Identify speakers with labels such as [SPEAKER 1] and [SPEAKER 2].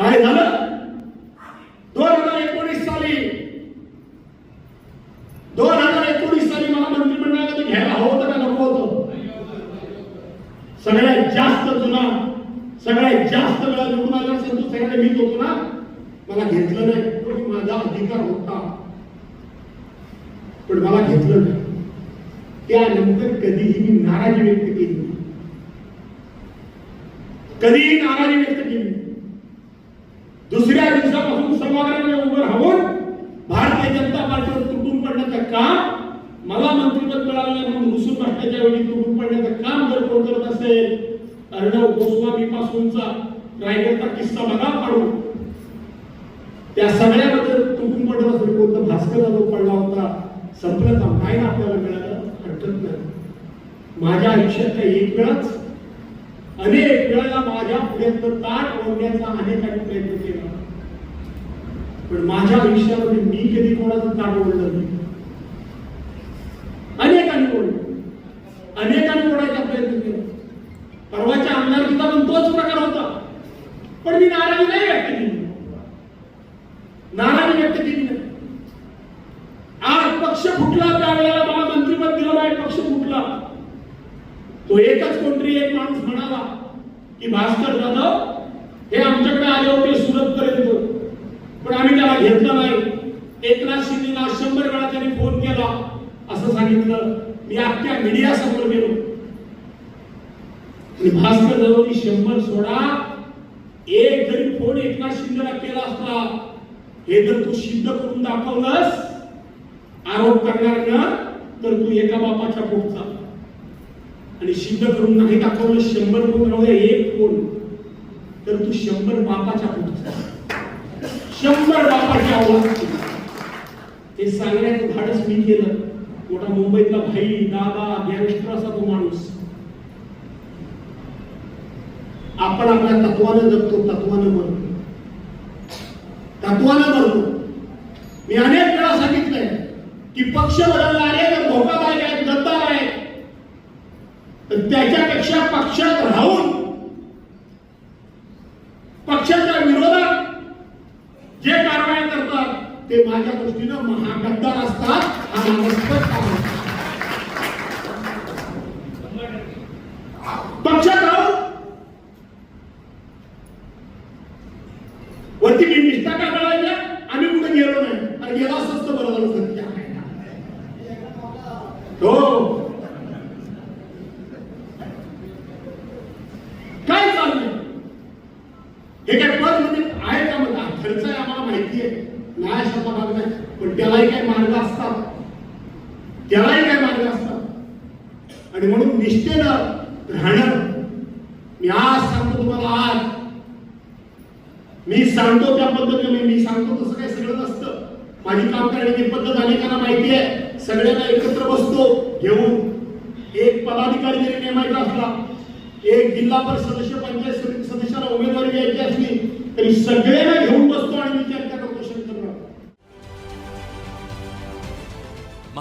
[SPEAKER 1] काय झालं? दोन हजार एकोणीस साली दोन हजार एकोणीस साली मला मंत्रिमंडळामध्ये घ्यायला हवं होतं का नको होतं? सगळ्यात जास्त जुना सगळ्यात जास्त वेळा निवडून आला संतोष सगळ्या मीच होतो ना मला घेतलं नाही. पण माझा अधिकार होता. पण मला घेतलं नाही. त्यानंतर कधीही मी नाराजी व्यक्त केली कधीही नाराजी व्यक्त केली दुसऱ्या दिवसापासून सभागृहामध्ये उभं राहून भारतीय जनता पार्टीवर तुटून पडण्याचं काम मला मंत्रिपद मिळालं नाही म्हणून रुसून बसण्याच्या वेळी तुटून पडण्याचं काम जर कोण करत असेल अर्णव गोस्वामी पासूनचा रायगडचा किस्सा बघा काढून त्या सगळ्यामध्ये तुटून पडत असेल कोणतं भास्कर जो पडला होता. संपलं काम. काय ना आपल्याला मिळालं? हरकत नाही. माझ्या आयुष्यात एक वेळाच अनेक वेळेला माझ्या पर्यंत ताट ओढण्याचा अनेकांनी प्रयत्न केला. पण माझ्या आयुष्यामध्ये मी कधी कोणाचं ताट ओढलं नाही. अनेकांनी ओढलं. अनेकांनी ओढायचा प्रयत्न केला. परवाच्या आमदारकीचा पण तोच प्रकार होता. पण मी नाराजी नाही व्यक्त केली. नाराजी व्यक्त केली नाही. आज पक्ष फुटला त्यावेळेला मला मंत्रिपद दिलं नाही पक्ष फुटला. तो एकच कोणतरी एक माणूस म्हणा की भास्कर जाधव हे आमच्याकडे आले होते सुरत पर्यंत पण आम्ही त्याला घेतलं नाही. एकनाथ शिंदेला शंभर वेळा त्यांनी फोन केला. असं सांगितलं. मी अख्ख्या मीडिया समोर गेलो. आणि भास्कर जाधवनी शंभर सोडा. एक जरी फोन एकनाथ शिंदेला केला असता हे जर तू सिद्ध करून दाखवलंस आरोप करणार ना तर तू एका बापाच्या पोटचा. आणि सिद्ध करून नाही दाखवलं शंभर फोन राहू एक कोण तर तू शंभर बापाच्या पोटचा शंभर बापाची आवाज हे सांगण्याचं धाडस मी केलं. मोठा मुंबईतला भाई दादा गँगस्टर असा तो माणूस. आपण आपल्या तत्वानं जगतो तत्वानं मरतो. तत्वानं मरतो. मी अनेक वेळा सांगितलंय की पक्ष बदलणारे जर धोकादायक आहेत गद्दार आहेत. तर त्याच्यापेक्षा पक्षात राहून पक्षाच्या विरोधात जे कारवाई करतात ते माझ्या दृष्टीनं महागद्दार असतात पक्षात राहून वरती मी निष्ठा का कळायच्या आम्ही कुठे गेलो नाही. आणि गेला असत बरोबर हो काय चाललंय हे काय पद म्हणजे आहे का म्हणता खर्च आहे आम्हाला माहिती आहे नाही शब्द भाग नाही पण त्यालाही काही मार्ग असतात. त्यालाही काही मार्ग असतात. आणि म्हणून निष्ठेनं राहणं मी आज सांगतो तुम्हाला आज. मी सांगतो त्या पद्धतीने मी सांगतो तसं काही सगळं नसतं. माझी काम करण्याची पद्धत अनेकांना माहिती आहे. सगळ्यांना एकत्र बसतो घेऊन. एक पदाधिकारी जरी नेमायचा असला एक जिल्हा परिषद सदस्य पंचायत समिती सदस्याला उमेदवारी द्यायची असली तरी सगळे